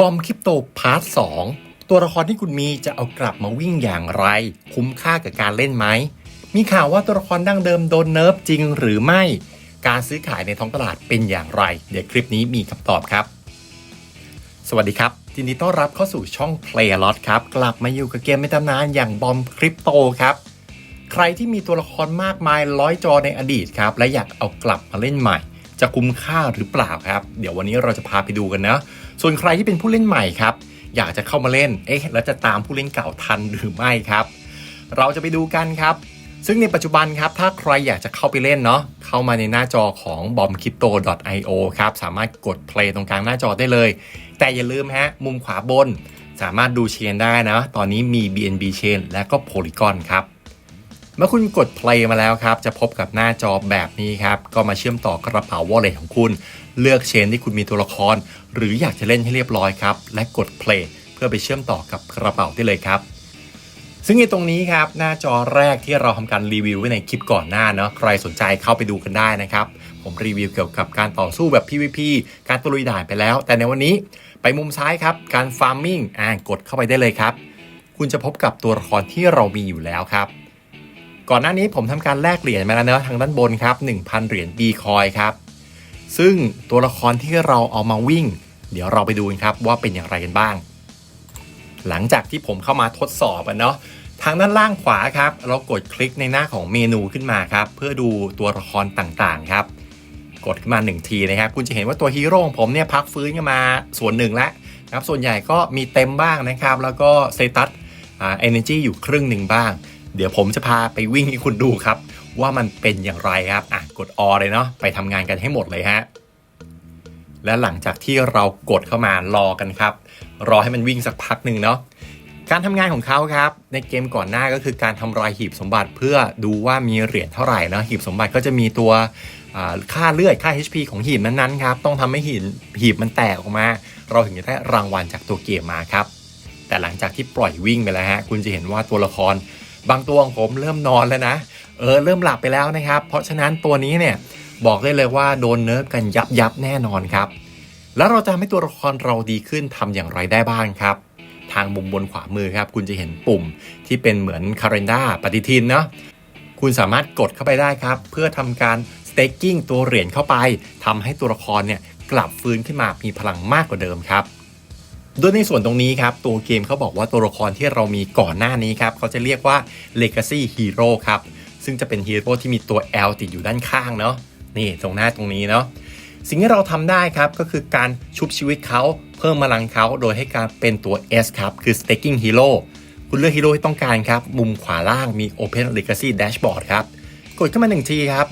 บอมคริปโตพาร์ท2ตัวละครที่คุณมีจะเอากลับมาวิ่งอย่างไร คุ้มค่ากับการเล่นไหม มีข่าวว่าตัวละครดั้งเดิมโดนเนิร์ฟจริงหรือไม่ การซื้อขายในท้องตลาดเป็นอย่างไร เดี๋ยวคลิปนี้มีคำตอบครับ สวัสดีครับยินดีต้อนรับเข้าสู่ช่อง Play a Lot ครับ กลับมาอยู่กับเกมในตำนานอย่างบอมคริปโตครับ ใครที่มีตัวละครมากมายร้อยจอในอดีตครับและอยากเอากลับมาเล่นใหม่ จะคุ้มค่าหรือเปล่าครับ เดี๋ยววันนี้เราจะพาไปดูกันนะ ส่วนใครที่เป็นผู้เล่นใหม่ครับ อยากจะเข้ามาเล่น เอ๊ะ แล้วจะตามผู้เล่นเก่าทันหรือไม่ครับ เราจะไปดูกันครับ ซึ่งในปัจจุบันครับ ถ้าใครอยากจะเข้าไปเล่นเนาะ เข้ามาในหน้าจอของ bombcrypto.io ครับ สามารถกด play ตรงกลางหน้าจอได้เลย แต่อย่าลืมฮะ มุมขวาบน สามารถดูเชนได้นะ ตอนนี้มี BNB Chain และก็ Polygon ครับ เมื่อคุณกด play มาแล้วครับ จะพบกับหน้าจอแบบนี้ครับ ก็มาเชื่อมต่อกระเป๋า wallet ของคุณ เลือกเชนที่คุณมีตัวละคร หรืออยากจะเล่นให้เรียบร้อยครับ และกด play เพื่อไปเชื่อมต่อกับกระเป๋าได้เลยครับ ซึ่งในตรงนี้ครับ หน้าจอแรกที่เราทำการรีวิวไว้ในคลิปก่อนหน้าเนาะใครสนใจเข้าไปดูกันได้นะครับ ผมรีวิวเกี่ยวกับการต่อสู้แบบ PVP การตะลุยด่านไปแล้ว แต่ในวันนี้ไปมุมซ้ายครับการฟาร์มมิ่งอ่ากดเข้าไปได้เลยครับ คุณจะพบกับตัวละครที่เรามีอยู่แล้วครับ ก่อนหน้านี้ผมทำการแลกเหรียญมาแล้วเนะทางด้านบนครับ 1,000 เหรียญ B คอยครับ ซึ่งตัวละครที่เราเอามาวิ่ง เดี๋ยวเราไปดูกันครับว่าเป็นอย่างไรกันบ้าง หลังจากที่ผมเข้ามาทดสอบอะเนาะทางด้านล่างขวาครับ เรากดคลิกในหน้าของเมนูขึ้นมาครับ เพื่อดูตัวละครต่างๆครับ กดขึ้นมา 1 ทีนะครับ คุณจะเห็นว่าตัวฮีโร่ของผมเนี่ยพักฟื้นกันมาส่วนหนึ่งแล้วนะครับส่วนใหญ่ก็มีเต็มบ้างนะครับ แล้วก็เซตัสอ่าเอเนจีอยู่ครึ่งหนึ่งบ้าง เดี๋ยวผมจะพาไปวิ่งให้คุณดูครับ ว่ามันเป็นอย่างไรครับอะกดอเลยเนาะไปทำงานกันให้หมดเลยฮะและหลังจากที่เรากดเข้ามารอกันครับ รอให้มันวิ่งสักพักหนึ่งเนาะการทำงานของเขาครับ ในเกมก่อนหน้าก็คือการทำลายหีบสมบัติเพื่อดูว่ามีเหรียญเท่าไหร่นะหีบสมบัติก็จะมีตัวค่าเลือดค่า HP ของหีบนั้นๆครับต้องทำให้หีบหีบมันแตกออกมา เราถึงจะได้รางวัลจากตัวเกมมาครับ แต่หลังจากที่ปล่อยวิ่งไปแล้วฮะคุณจะเห็นว่าตัวละคร บางตัวของผมเริ่มนอนแล้วนะ เออเริ่มหลับไปแล้วนะครับ เพราะฉะนั้นตัวนี้เนี่ยบอกได้เลยว่าโดนเนิร์ฟกันยับยับแน่นอนครับ แล้วเราจะทำให้ตัวละครเราดีขึ้นทำอย่างไรได้บ้างครับ ทางมุมบนขวามือครับ คุณจะเห็นปุ่มที่เป็นเหมือนคา r รนดาปฏิทินเนาะคุณสามารถกดเข้าไปได้ครับ เพื่อทำการ staking ตัวเหรียญเข้าไปทำให้ตัวละครเนี่ยกลับฟื้นขึ้นมามีพลังมากกว่าเดิมครับ โดยในส่วนตรงนี้ครับ ตัวเกมเขาบอกว่าตัวละครที่เรามีก่อนหน้านี้ครับเขาจะเรียกว่า Legacy Hero ครับ ซึ่งจะเป็นฮีโร่ที่มีตัว L ติดอยู่ด้านข้างเนาะนี่ตรงหน้าตรงนี้เนาะสิ่งที่เราทำได้ครับก็คือการชุบชีวิตเขาเพิ่มพลังเขาโดยให้การเป็นตัว S ครับคือ Staking Hero คุณเลือกฮีโร่ที่ต้องการครับ มุมขวาล่างมี Open Legacy Dashboard ครับ กดขึ้นมาหนึ่งทีครับ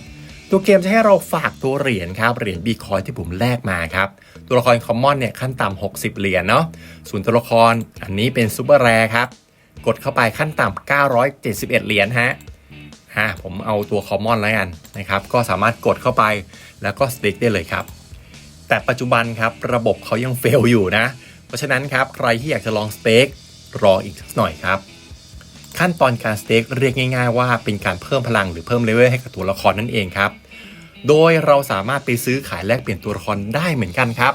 ตัวเกมจะให้เราฝากตัวเหรียญครับเหรียญบีคอยที่ผมแลกมาครับ ตัวละครคอมมอนเนี่ยขั้นต่ำ60 เหรียญเนาะส่วนตัวละครอันนี้เป็นซูเปอร์แรครับ กดเข้าไปขั้นต่ำ971 เหรียญฮะอ่าผมเอาตัวคอมมอนแล้วกันนะครับ ก็สามารถกดเข้าไปแล้วก็สเต็กได้เลยครับ แต่ปัจจุบันครับระบบเขายังเฟลอยู่นะ เพราะฉะนั้นครับใครที่อยากจะลองสเต็กรออีกสักหน่อยครับ ขั้นตอนการสเต็กเรียกง่าย ๆ ว่าเป็นการเพิ่มพลังหรือเพิ่มเลเวลให้กับตัวละครนั่นเองครับ โดยเราสามารถไปซื้อขายแลกเปลี่ยนตัวละครได้เหมือนกันครับ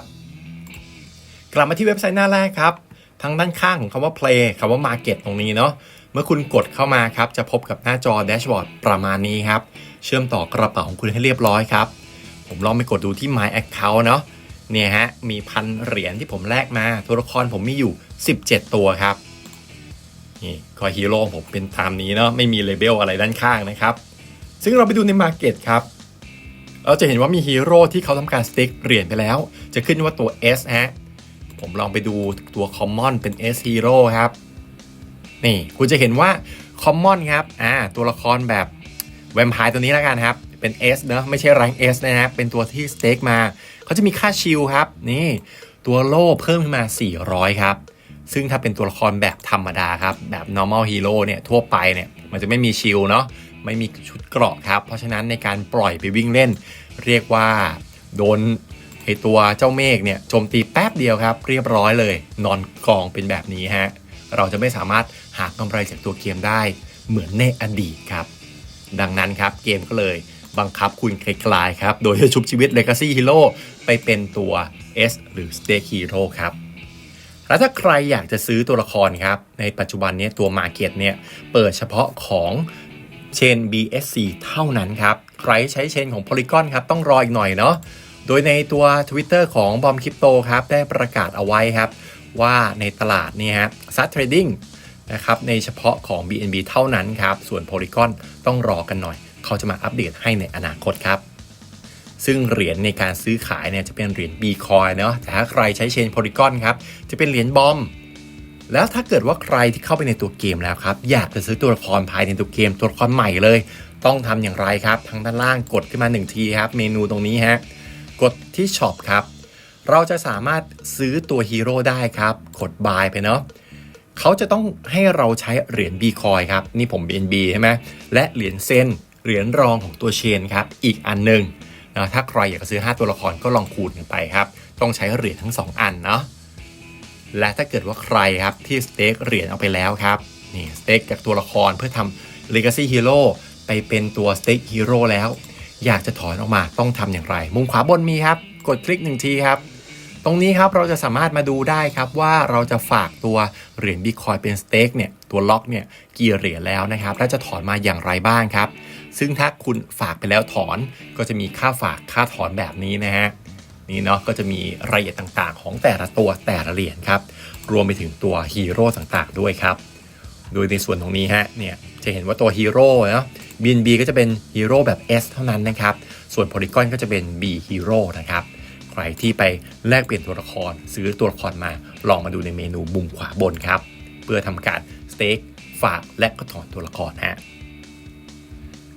กลับมาที่เว็บไซต์หน้าแรกครับ ทางด้านข้างของคำว่า play คำว่า market ตรงนี้เนาะเมื่อคุณกดเข้ามาครับ จะพบกับหน้าจอแดชบอร์ดประมาณนี้ครับ เชื่อมต่อกระเป๋าของคุณให้เรียบร้อยครับ ผมลองไปกดดูที่ My Account เนาะเนี่ยฮะมีพันเหรียญที่ผมแลกมา ตัวละครผมมีอยู่ 17 ตัวครับ นี่คอยฮีโร่ผมเป็นตามนี้เนาะไม่มีเลเบลอะไรด้านข้างนะครับ ซึ่งเราไปดูใน Market ครับเราจะเห็นว่ามีฮีโร่ที่เขาทำการสเต็กเหรียญไปแล้ว จะขึ้นว่าตัว S ฮะผมลองไปดูตัว Common เป็น S Hero ครับ นี่คุณจะเห็นว่า Common ครับอ่าตัวละครแบบแวมไพร์ตัวนี้แล้วกันครับ เป็น S เนอะไม่ใช่ rank S นะฮะเป็นตัวที่สเต็กมา เขาจะมีค่าชิลครับ นี่ ตัวโล่เพิ่มขึ้นมา 400 ครับ ซึ่งถ้าเป็นตัวละครแบบธรรมดาครับ แบบ normal hero เนี่ยทั่วไปเนี่ยมันจะไม่มีชิลเนาะไม่มีชุดเกราะครับ เพราะฉะนั้นในการปล่อยไปวิ่งเล่น เรียกว่าโดนไอตัวเจ้าเมฆเนี่ยโจมตีแป๊บเดียวครับ เรียบร้อยเลย นอนกองเป็นแบบนี้ฮะเราจะไม่สามารถหากำไรจากตัวเกมได้เหมือนในอดีตครับ ดังนั้นครับเกมก็เลยบังคับคุณคลายๆครับ โดยจะชุบชีวิต Legacy Hero ไปเป็นตัว S หรือ Stake Hero ครับ แล้วถ้าใครอยากจะซื้อตัวละครครับ ในปัจจุบันนี้ตัว Market เนี่ยเปิดเฉพาะของเชน BSC เท่านั้นครับ ใครใช้เชนของ Polygon ครับ ต้องรออีกหน่อยเนาะโดยในตัว Twitter ของบอมคริปโตครับ ได้ประกาศเอาไว้ครับ ว่าในตลาดนี่ฮะซัดเทรดดิ้งนะครับในเฉพาะของ BNB เท่านั้นครับ ส่วน Polygon ต้องรอกันหน่อย เขาจะมาอัปเดตให้ในอนาคตครับ ซึ่งเหรียญในการซื้อขายเนี่ยจะเป็นเหรียญ B coin เนาะแต่ถ้าใครใช้เชน Polygon ครับจะเป็นเหรียญบอมแล้วถ้าเกิดว่าใครที่เข้าไปในตัวเกมแล้วครับอยากจะซื้อตัวละครภายในตัวเกมตัวละครใหม่เลย ต้องทำอย่างไรครับทางด้านล่างกดขึ้นมา 1 ทีครับ เมนูตรงนี้ฮะกดที่ช็อปครับเราจะสามารถซื้อตัวฮีโร่ได้ครับ กดบายไปเนาะเขาจะต้องให้เราใช้เหรียญ B coin ครับ นี่ผม BNB ใช่ไหมและเหรียญเซนเหรียญรองของตัวเชนครับ อีกอันหนึ่ง นะถ้าใครอยากซื้อ 5 ตัวละครก็ลองคูณกันไปครับ ต้องใช้เหรียญทั้ง 2 อันเนาะและถ้าเกิดว่าใครครับที่สเต็กเหรียญเอาไปแล้วครับนี่สเต็กจากตัวละครเพื่อทำ Legacy Hero ไปเป็นตัวสเต็กฮีโร่แล้ว อยากจะถอนออกมาต้องทำอย่างไร มุมขวาบนมีครับ กดคลิกหนึ่งทีครับ ตรงนี้ครับเราจะสามารถมาดูได้ครับว่าเราจะฝากตัวเหรียญบิตคอยเป็นสเต็กเนี่ยตัวล็อกเนี่ยกี่เหรียญแล้วนะครับและจะถอนมาอย่างไรบ้างครับ ซึ่งถ้าคุณฝากไปแล้วถอนก็จะมีค่าฝากค่าถอนแบบนี้นะฮะนี่เนาะก็จะมีรายละเอียดต่างๆ ของแต่ละตัวแต่ละเหรียญครับ รวมไปถึงตัวฮีโร่ต่างๆ ด้วยครับ โดยในส่วนตรงนี้ฮะเนี่ยจะเห็นว่าตัวฮีโร่เนาะ BNB ก็จะเป็นฮีโร่แบบ S เท่านั้นนะครับ ส่วน Polygon ก็จะเป็น B Hero นะครับ ใครที่ไปแลกเปลี่ยนตัวละคร ซื้อตัวละครมาลองมาดูในเมนูมุมขวาบนครับ เพื่อทำการสเต็กฝากและก็ถอนตัวละครฮะ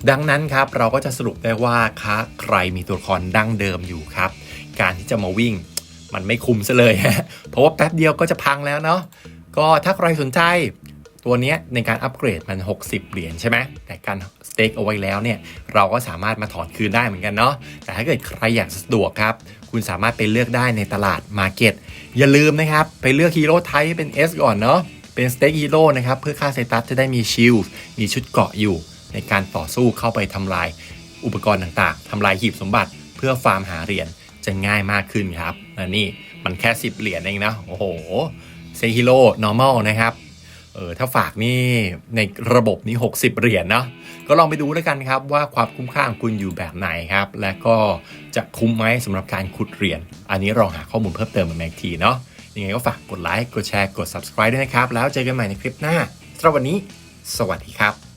ดังนั้นครับเราก็จะสรุปได้ว่าคะใครมีตัวละครดั้งเดิมอยู่ครับ การที่จะมาวิ่งมันไม่คุ้มซะเลยฮะเพราะว่าแป๊บเดียวก็จะพังแล้วเนาะก็ถ้าใครสนใจตัวนี้ในการอัปเกรดมัน 60 เหรียญใช่ไหมแต่การสเต็กเอาไว้แล้วเนี่ยเราก็สามารถมาถอนคืนได้เหมือนกันเนาะแต่ถ้าเกิดใครอยากสะดวกครับ คุณสามารถไปเลือกได้ในตลาดมาร์เก็ตอย่าลืมนะครับ ไปเลือกฮีโร่ไทยเป็น S ก่อนเนาะเป็นสเต็กฮีโร่นะครับ เพื่อค่าเซตัสจะได้มีชิลมีชุดเกราะอยู่ ในการต่อสู้เข้าไปทำลายอุปกรณ์ต่างๆทำลายหีบสมบัติเพื่อฟาร์มหาเหรียญจะง่ายมากขึ้นครับและนี่มันแค่ 10 เหรียญเองนะโอ้โหเซฮิโร่ normal นะครับเออถ้าฝากนี่ในระบบนี้ 60 เหรียญเนาะก็ลองไปดูแล้วกันครับว่าความคุ้มค่าของคุณอยู่แบบไหนครับ และก็จะคุ้มไหมสำหรับการขุดเหรียญอันนี้ลองหาข้อมูลเพิ่มเติมมาอีกทีเนาะยังไงก็ฝากกดไลค์กดแชร์กด subscribe ด้วยนะครับ แล้วเจอกันใหม่ในคลิปหน้าสำหรับวันนี้ สวัสดีครับ